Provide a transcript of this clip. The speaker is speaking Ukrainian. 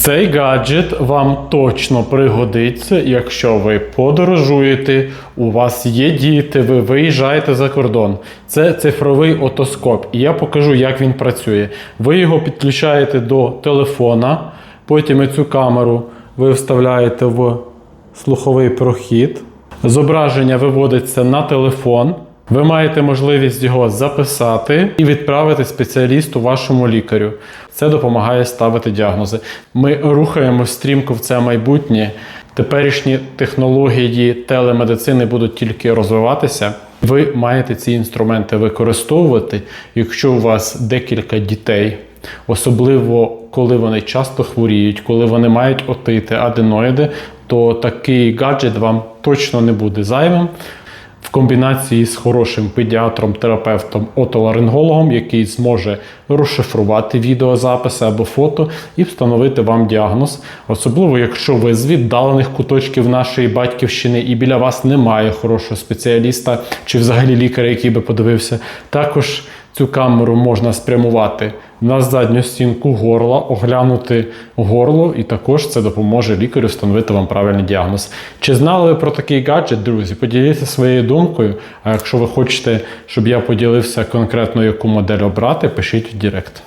Цей гаджет вам точно пригодиться, якщо ви подорожуєте, у вас є діти, ви виїжджаєте за кордон. Це цифровий отоскоп, і я покажу, як він працює. Ви його підключаєте до телефона, потім цю камеру ви вставляєте в слуховий прохід. Зображення виводиться на телефон. Ви маєте можливість його записати і відправити спеціалісту вашому лікарю. Це допомагає ставити діагнози. Ми рухаємо стрімко в це майбутнє. Теперішні технології телемедицини будуть тільки розвиватися. Ви маєте ці інструменти використовувати, якщо у вас декілька дітей, особливо коли вони часто хворіють, коли вони мають отити, аденоїди, то такий гаджет вам точно не буде зайвим в комбінації з хорошим педіатром, терапевтом, отоларингологом, який зможе розшифрувати відеозаписи або фото і встановити вам діагноз. Особливо, якщо ви з віддалених куточків нашої батьківщини і біля вас немає хорошого спеціаліста чи взагалі лікаря, який би подивився. Також цю камеру можна спрямувати на задню стінку горла, оглянути горло, і також це допоможе лікарю встановити вам правильний діагноз. Чи знали ви про такий гаджет, друзі? Поділіться своєю думкою. А якщо ви хочете, щоб я поділився конкретно яку модель обрати, пишіть в Директ.